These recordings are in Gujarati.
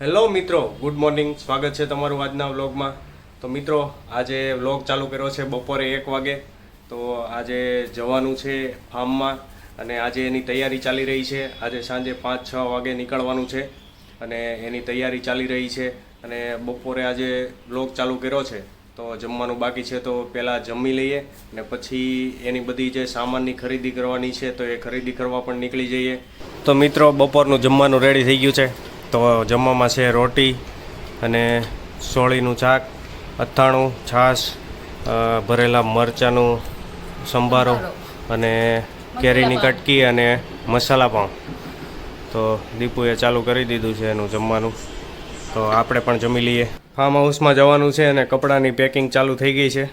હેલો મિત્રો, ગુડ મોર્નિંગ. સ્વાગત છે તમારું આજના વ્લોગમાં. તો મિત્રો, આજે વ્લોગ ચાલુ કર્યો છે બપોરે એક વાગે. તો આજે જવાનું છે ફાર્મમાં અને આજે એની તૈયારી ચાલી રહી છે. આજે સાંજે પાંચ, છ વાગે નીકળવાનું છે અને એની તૈયારી ચાલી રહી છે અને બપોરે આજે વ્લોગ ચાલુ કર્યો છે. તો જમવાનું બાકી છે તો પહેલાં જમી લઈએ અને પછી એની બધી જે સામાનની ખરીદી કરવાની છે તો એ ખરીદી કરવા પણ નીકળી જઈએ. તો મિત્રો, બપોરનું જમવાનું રેડી થઈ ગયું છે. તો જમવામાં છે રોટી અને સોળીનું શાક અથાણું છાશ ભરેલા મરચાંનું સંભારો અને કેરીની કટકી અને મસાલા પાઉં તો દીપુએ ચાલુ કરી દીધું છે એનું જમવાનું. તો આપણે પણ જમી લઈએ. ફાર્મ હાઉસમાં જવાનું છે અને કપડાની પેકિંગ ચાલુ થઈ ગઈ છે.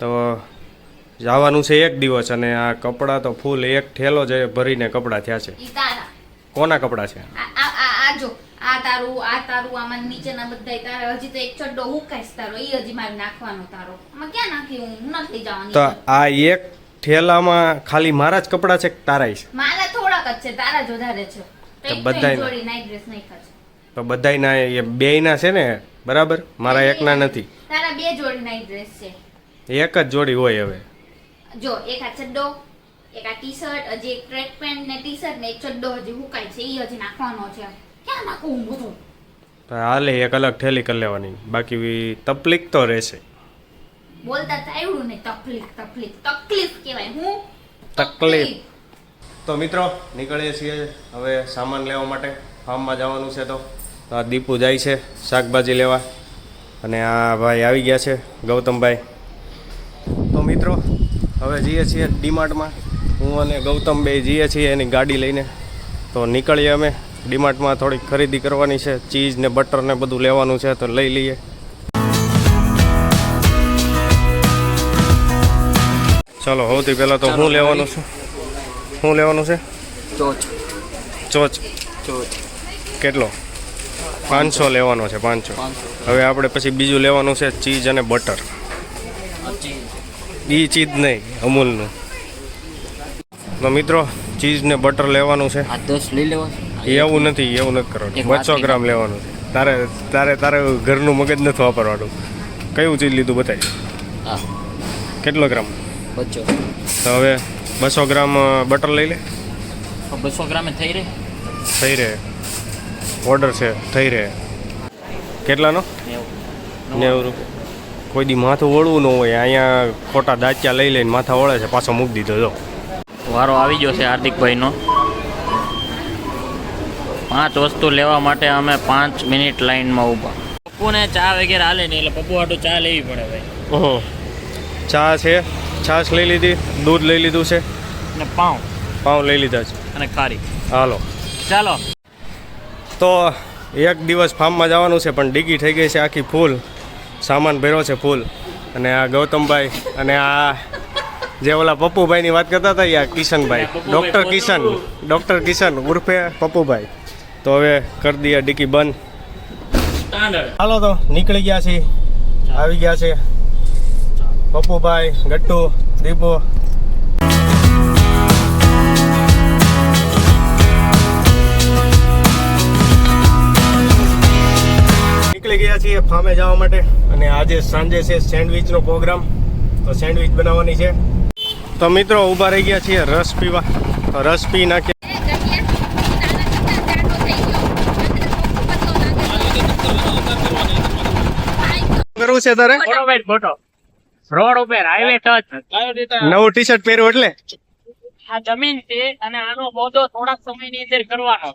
તો જવાનું છે એક દિવસ અને આ કપડાં તો ફૂલ એક ઠેલો જ ભરીને કપડાં થયા છે. કોના કપડાં છે? જો આ તારું આ તારું આમાં નીચેના બધા તારા હજી તો એક ચડ્ડો હુકાઈશ તારો એ હજી મારે નાખવાનો તારો. આમાં ક્યાં નાખી હું? નથી જવાની. તો આ એક ઠેલામાં ખાલી મારા જ કપડાં છે કે તારાય છે? મારા થોડાક જ છે તારા જ વધારે છે. તો બધા જોડી નાઈટ ડ્રેસ નાખ્યા છે તો બધાયના એ બેયના છે ને બરાબર? મારા એકના નથી. તારા બે જોડી નાઈટ ડ્રેસ છે. એક જ જોડી હોય હવે. જો એક આ ચડ્ડો એક આ ટી શર્ટ હજી એક ટ્રેક પેન્ટ ને ટી શર્ટ ને એક ચડ્ડો હજી હુકાય છે એ હજી નાખવાનો છે. હાલે એક અલગ ઠેલી કરી લેવાની. બાકી તકલીફ તો રહેશે. બોલતા આવડું ને તકલીફ તકલીફ તકલીફ કહેવાય. હું? તકલીફ. તો મિત્રો નીકળીએ છીએ હવે સામાન લેવા માટે. ફાર્મમાં જવાનું છે તો. તો આ દીપુ જાય છે શાકભાજી લેવા. અને આ ભાઈ આવી ગયા છે ગૌતમભાઈ. તો મિત્રો હવે જઈએ છીએ ડીમાર્ટમાં. હું અને ગૌતમ બે જઈએ છીએ એની ગાડી લઈને. તો નીકળીએ અમે. ડીમાર્ટમાં થોડીક ખરીદી કરવાની છે ચીઝ ને બટર ને બધું લેવાનું છે તો લઈ લઈએ. ચલો સૌથી પહેલાં તો હું લેવાનું છું? શું લેવાનું છે? ચોચ. ચોચ. ચોચ. કેટલો? પાંચસો લેવાનો છે પાંચસો. હવે આપણે પછી બીજું લેવાનું છે ચીઝ અને બટર એ ચીઝ નહીં અમૂલનું. તો મિત્રો ચીઝ ને બટર લેવાનું છે. દસ લઈ લેવા એવું નથી એવું નથી કરવાનું. બસો ગ્રામ લેવાનું છે. તારે તારે તારે ઘરનું મગજ નથી વાપરવાનું. કયું ચીજ લીધું બતાવી હા. કેટલો ગ્રામ? બચ્ચો તો હવે બસો ગ્રામ બટર લઈ લે. બસો ગ્રામે થઈ રહે? થઈ રહે. ઓર્ડર છે થઈ રહે. કેટલાનો? નેવું. રૂપિયા કોઈ દી માથું ઓળવું ન હોય. અહીંયા ખોટા દાચ્યા લઈ લઈને માથા વળે છે. પાછો મૂકી દીધો જો. વારો આવી ગયો છે હાર્દિકભાઈનો. પાંચ વસ્તુ લેવા માટે અમે પાંચ મિનિટ લાઈનમાં ઊભા. પપ્પુને ચા વગેરે હાલે નહીં એટલે પપ્પુ હાટું ચા લેવી પડે ભાઈ. ઓહો. ચા છે છાશ લઈ લીધી દૂધ લઈ લીધું છે. અને પાઉં. પાઉં લઈ લીધા છે. અને ખારી. હાલો. ચાલો. તો એક દિવસ ફાર્મમાં જવાનું છે પણ ડીગી થઈ ગઈ છે આખી ફૂલ. સામાન ભેરો છે ફૂલ. અને આ ગૌતમભાઈ અને આ જે ઓલા પપ્પુભાઈની વાત કરતા હતા યા કિશનભાઈ. ડૉક્ટર કિશન ડૉક્ટર કિશન ઉર્ફે પપ્પુભાઈ. તો હવે કરી દઈએ ડીકી બંધ. હાલો તો નીકળી ગયા છીએ. આવી ગયા છે. પપ્પુભાઈ ગટ્ટુ દીપુ. નીકળી ગયા છીએ ફામે જવા માટે. અને આજે સાંજે છે સેન્ડવિચનો પ્રોગ્રામ. તો સેન્ડવિચ બનાવવાની છે. તો મિત્રો ઊભા રહી ગયા છીએ રસ પીવા. રસ પી નાખીએ. કરવું છે તારે? ફોટો રોડ ઉપર હાઈવે ટચ નવું ટી શર્ટ પહેર્યું એટલે? આ જમીન છે અને આનો બોધો થોડાક સમયની અંદર કરવાનો.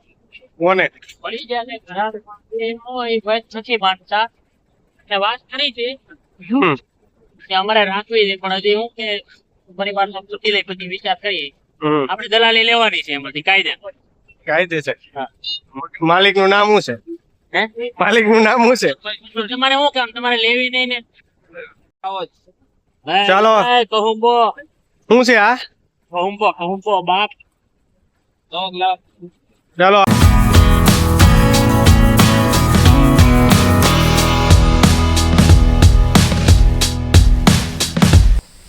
કોને? પડી ગયા છે એનો એ વાત નથી માનતા. અને વાત કરી છે. હમ. કે અમારે રાખવી છે પણ હજી હું કે પરિવારમાં ચૂકી લઈ પછી વિચાર કરીએ. આપડે આપણે દલાલી લેવાની છે એમાંથી કાયદે કાયદે છે. માલિકનું નામ શું છે? માલિકનું નામ શું છે? તમારે શું કામ? તમારે લેવી નહીં ને? ચાલો. કહુંબો. શું છે આ? કહુંબો કહુંબો બાપ. ચાલો.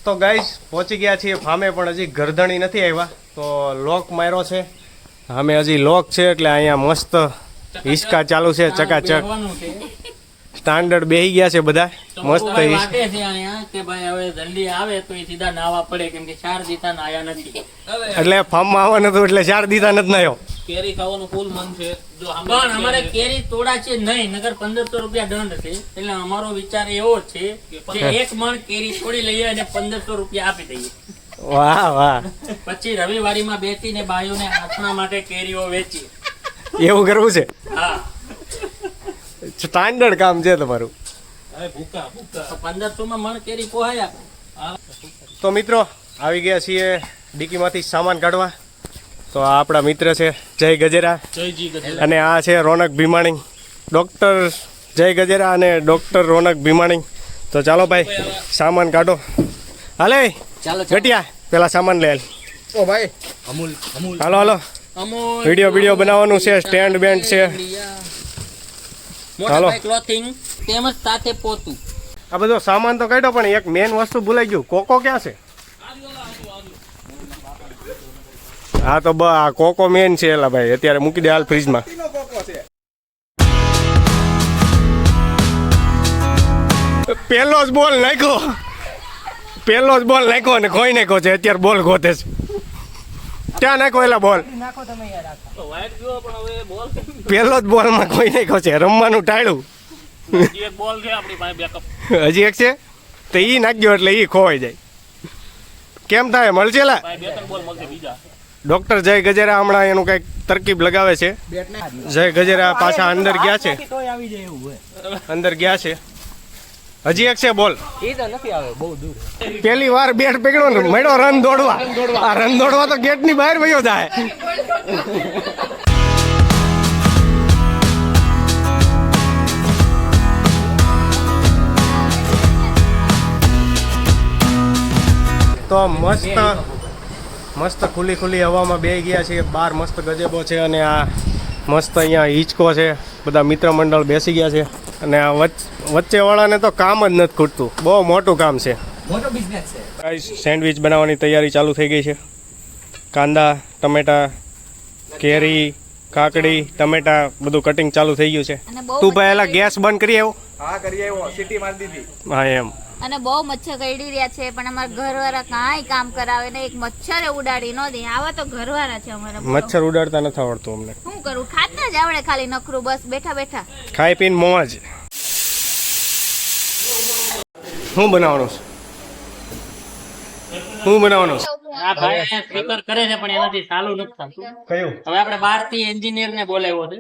તો ગાઈસ પહોંચી ગયા છીએ ફામે પણ હજી ગરધણી નથી આવ્યા. તો લોક માર્યો છે. અમે હજી લોક છે એટલે અહીંયા મસ્ત હિસકા ચાલુ છે ચકાચક. સ્ટાન્ડર્ડ બેહી ગયા છે બધા. મસ્ત વાગે છે અહીંયા કે ભાઈ હવે જલ્દી આવે તો એ સીધા નાવા પડે કેમ કે ચાર દીતા નાયા નથી. એટલે ફાર્મમાં આવવાનું હતું એટલે ચાર દીતા નથી નાયો કેરી ખાવાનું ફૂલ મન છે. જો પણ અમારે કેરી તોડા છે નહીં નગર પંદરસો રૂપિયા દંડ છે. એટલે અમારો વિચાર એવો છે કે એક મણ કેરી તોડી લઈએ અને પંદરસો રૂપિયા આપી દઈએ. વાહ વાહ. પછી રવિવારીમાં બેસીને બાયોને આથણા માટે કેરીઓ વેચીએ. એવું કરવું છે? હા. સ્ટાન્ડર્ડ કામ છે તમારું. તો પંદરસો માં મણ કેરી પોહાય. આપણે તો મિત્રો આવી ગયા છીએ ડીકીમાંથી સામાન કાઢવા. તો આ આપણા મિત્ર છે જય ગજેરા. અને આ છે રોનક ભીમાણી. ડૉક્ટર જય ગજેરા અને ડૉક્ટર રોનક ભીમાણી. તો ચાલો ભાઈ સામાન કાઢો. હાલે ઘટિયા પેલા સામાન લે અમૂલ અમૂલ. હાલો હાલો. વીડિયો વીડિયો બનાવવાનું છે સ્ટેન્ડ બેન્ડ છે. હાલો. ક્લોથિંગ તેમજ સાથે પોતું. આ બધો સામાન તો કાઢ્યો પણ એક મેન વસ્તુ ભૂલાઈ ગયું. કોકો ક્યાં છે? હા તો બ આ કોકો મેન છે એલા ભાઈ. અત્યારે મૂકી દે હાલ ફ્રીજમાં પેલો જ બોલ નાખ્યો. પેલો જ બોલ નાખ્યો અને ખોઈ નાખ્યો છે. અત્યારે બોલ ગોતે છે. ક્યાં નાખો એલા બોલ? પેલો જ બોલમાં કોઈ નાખ્યો છે, રમવાનું ટાળ્યું. હજી એક છે? તો એ નાખ્યો એટલે એ ખોવાઈ જાય. કેમ થાય? મળશે લા ડોક્ટર જય ગજેરા હમણાં એનું કંઈક તરકીબ લગાવે છે. જય ગજેરા પાછા અંદર ગયા છે. અંદર ગયા છે. હજી એક છે બોલ. પેલી વાર બેટ પકડ્યો ને મળ્યો રન દોડવા. આ રન દોડવા તો ગેટની બહાર વયો જાય. તો મસ્ત મસ્ત ખુલ્લી ખુલ્લી હવામાં બે ગયા છે બહાર મસ્ત ગજેબો છે અને આ મસ્ત અહીંયા હિંચકો છે. બધા મિત્ર મંડળ બેસી ગયા છે. અને આ વચ- વચ્ચેવાળાને તો કામ જ નથી ખૂટતું. બહુ મોટું કામ છે. સેન્ડવિચ બનાવવાની તૈયારી ચાલુ થઈ ગઈ છે. કાંદા ટમેટા કેરી કાકડી ટમેટા બધું કટિંગ ચાલુ થઈ ગયું છે. તું પહેલા ગેસ બંધ કરી આવ્યો હા કરી આવ્યો સીટી મારી દીધી. હા એમ. અને બહુ મચ્છર કરડી રહ્યા છે પણ અમારા ઘરવાળા કાંઈ કામ કરાવે ને એક મચ્છરે ઉડાડી ન દે. આવા તો ઘરવાળા છે અમારા મચ્છર ઉડાડતા નથી આવડતું અમને. શું કરું? ખાતા જ આવડે ખાલી નખરું બસ બેઠા બેઠા. ખાઈ પીને મોજ. શું બનાવવાનું છે? શું બનાવવાનું છે? આ ભાઈ સ્પીકર કરે છે પણ એનાથી ચાલુ નથી થતું. કયું? હવે આપણે બારથી એન્જિનિયર ને બોલાવ્યો છે.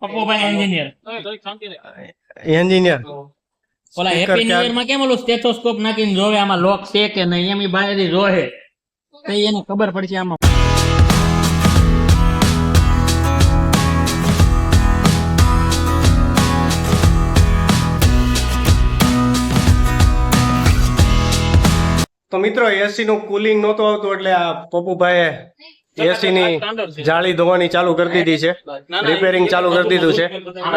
પપ્પુભાઈ એન્જિનિયર. એન્જિનિયર. ઓલા હેપી ન્યુ યરમાં કેમ ઓલું સ્ટેથોસ્કોપ નાખીને જોવે આમાં લોક છે કે નહીં? એમ ઈ બહારથી જોહે. તો એને ખબર પડશે આમાં તો મિત્રો એસી નું કુલિંગ નહોતું આવતું એટલે આ પપ્પુભાઈએ એસી ની જાળી ધોવાની ચાલુ કરી દીધી છે. રિપેરિંગ ચાલુ કરી દીધું છે.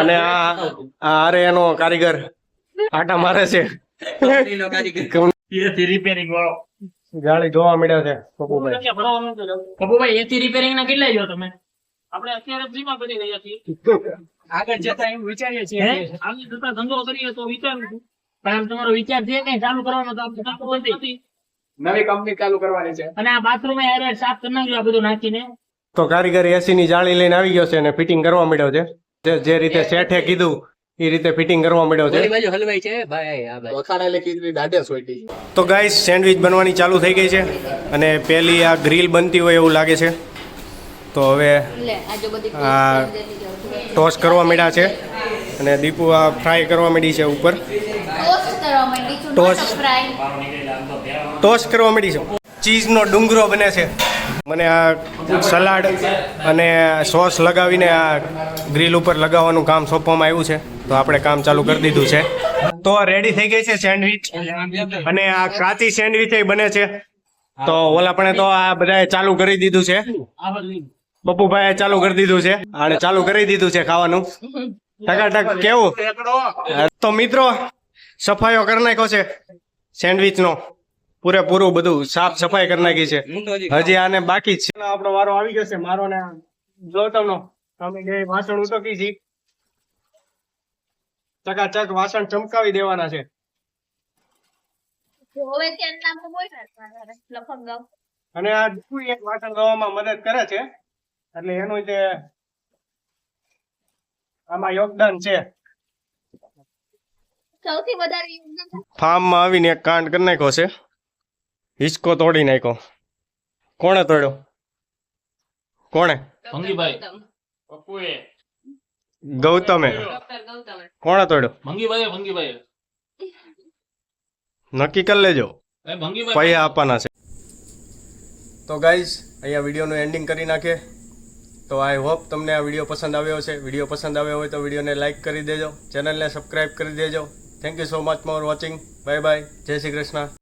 અને આ આ આરે એનો કારીગર આટા મારે છે. રિપેરિંગ વાળો. જાળી ધોવા મળ્યા છે પપ્પુભાઈ. પપ્પુભાઈ એસી રિપેરિંગ ના કેટલા જો તમે? આપણે અત્યારે ફ્રીમાં કરી રહ્યા છીએ. આગળ જતા એમ વિચારીએ છીએ આગળ જતા ધંધો કરીએ તો વિચારું છું. પણ તમારો વિચાર છે કઈ ચાલુ કરવાનો તો આપણે નથી. નવી કંપની ચાલુ કરવાની છે. અને આ બાથરૂમ એર સાફ કરી નાખ્યું આ બધું નાખીને. તો કારીગર એસી ની જાળી લઈને આવી ગયો છે અને ફિટિંગ કરવા માંડ્યો છે. જે જે રીતે શેઠે કીધું એ રીતે ફિટિંગ કરવા માંડ્યો છે. દાઢે તો ગાઈસ સેન્ડવિચ બનવાની ચાલુ થઈ ગઈ છે અને પેલી આ ગ્રીલ બનતી હોય એવું લાગે છે. તો હવે આ જો બધી આ ટોસ કરવા માંડ્યા છે અને દીપુ આ ફ્રાય કરવા માંડી છે ઉપર. ટોસ્ટ ફ્રાય ટોસ કરવા છે. ચીઝનો ડુંગરો બને છે. મને આ સલાડ અને સોસ લગાવીને આ ગ્રીલ ઉપર લગાવવાનું કામ સોંપવામાં આવ્યું છે. તો આપણે કામ ચાલુ કરી દીધું છે. તો રેડી થઈ ગઈ છે સેન્ડવિચ અને આ કાચી સેન્ડવિચ બને છે. તો ઓલા પણ તો આ બધાએ ચાલુ કરી દીધું છે. બપુભાઈ ચાલુ કરી દીધું છે. અને ચાલુ કરી દીધું છે ખાવાનું. ટકાટક કેવું? તો મિત્રો, સફાઈઓ કરી નાખ્યો છે. સેન્ડવિચ નો. પૂરેપૂરું બધું સાફ સફાઈ કરી નાખી છે. હજી આને બાકી છે. આપણો વારો આવી ગયો છે. મારો ને ગૌતમનો અમે જે વાસણ ઉતકી છી ચકાચક વાસણ ચમકાવી દેવાના છે. અને આ એક વાસણ ધોવામાં મદદ કરે છે એટલે એનું જે આમાં યોગદાન છે. સૌથી વધારે યોગદાન ફાર્મમાં આવીને એક કાંડ કરી નાખ્યો છે. હિંચકો તોડી નાખ્યો. કોણે તોડ્યો? કોણે? મંગીભાઈ. ગૌતમે. કોણે તોડ્યો? નક્કી કરી લેજો. એ પૈસા આપવાના છે. તો ગાઈઝ અહીંયા વિડીયોનું એન્ડિંગ કરી નાખીએ. તો આઈ હોપ તમને આ વીડિયો પસંદ આવ્યો છે વીડિયો પસંદ આવ્યો હોય તો વિડીયોને લાઇક કરી દેજો. ચેનલને સબસ્ક્રાઇબ કરી દેજો. Thank you so much for watching bye bye જય શ્રી કૃષ્ણ.